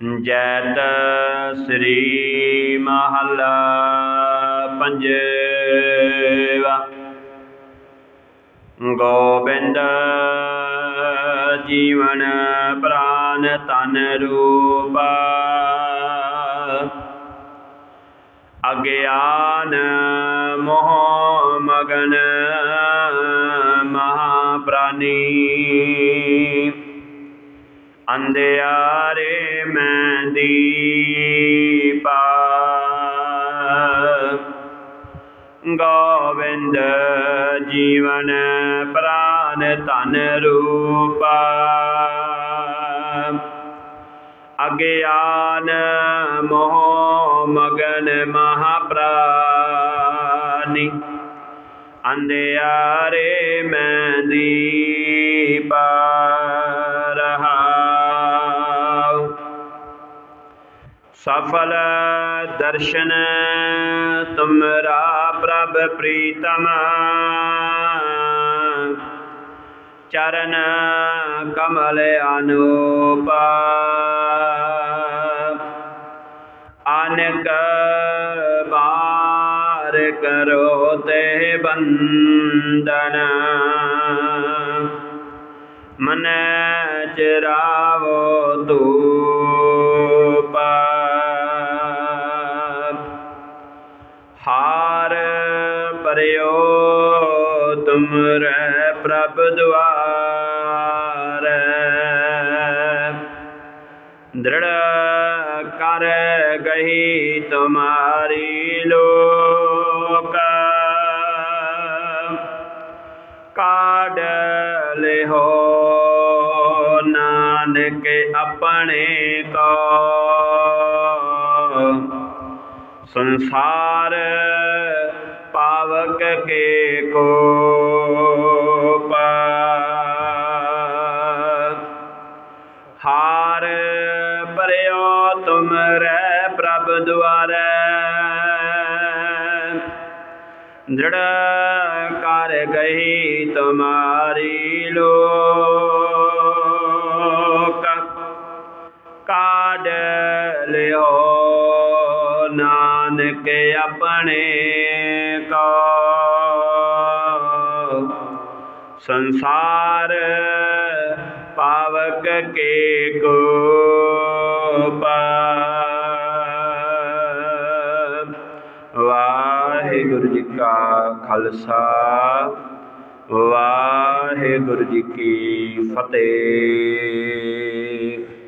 ਜੈਤ ਸ੍ਰੀ ਮਹੱਲਾ ਪੰਜਵਾ। ਗੋਬਿੰਦ ਜੀਵਨ ਪ੍ਰਾਨ ਤਨ ਰੂਪ। ਅਗਿਆਨ ਮੋਹ ਮਗਨ ਮਹਾਪ੍ਰਾਨੀ। ਅੰਧਿਆਰੇ ਮੈਂ ਦੀਪਾ ਗੋਵਿੰਦ ਜੀਵਨ ਪ੍ਰਾਨ ਧਨ ਰੂਪਾ। ਅਗਿਆਨ ਮੋਹ ਮਗਨ ਮਹਾਪ੍ਰਾਨੀ। ਅੰਧਿਆਰੇ ਮੈਂ ਦੀ ਸਫਲ ਦਰਸ਼ਨ ਤੁਮਰਾ ਪ੍ਰਭ ਪ੍ਰੀਤਮ। ਚਰਨ ਕਮਲ ਅਨੂਪਾ। ਅਨਕ ਬਾਰ ਕਰੋ ਤੇ ਬੰਦਨ ਮਨ ਚਰਾਵੋ ਧੂਪਾ ਹਾਰ ਪਰਿਓ ਤੁਮਰੇ ਪ੍ਰਭ ਦੁਆਰ। ਦ੍ਰਿੜ ਕਰ ਗਈ ਤੁਮਾਰੀ ਲੋਕ। ਕਾਢ ਲਿਹੋ ਨਾਨਕ ਆਪਣੇ ਕੋ। ਸੰਸਾਰ ਪਾਵਕ ਕੇ ਕੋ ਹਾਰ ਪਰਿਓ ਤੁਮਰੇ ਪ੍ਰਭ ਦੁਆਰੇ। ਦ੍ਰਿੜ ਕਰ ਗਈ ਤੁਮਾਰੀ ਲੋਕ। ਕਾਢ ਲਿਓ ਨਾਨਕ ਆਪਣੇ ਕੋ। ਸੰਸਾਰ ਪਾਵਕ ਕੇ ਕੋ ਵਾਹਿਗੁਰੂ ਜੀ ਕਾ ਖਾਲਸਾ, ਵਾਹਿਗੁਰੂ ਜੀ ਕੀ ਫਤਿਹ।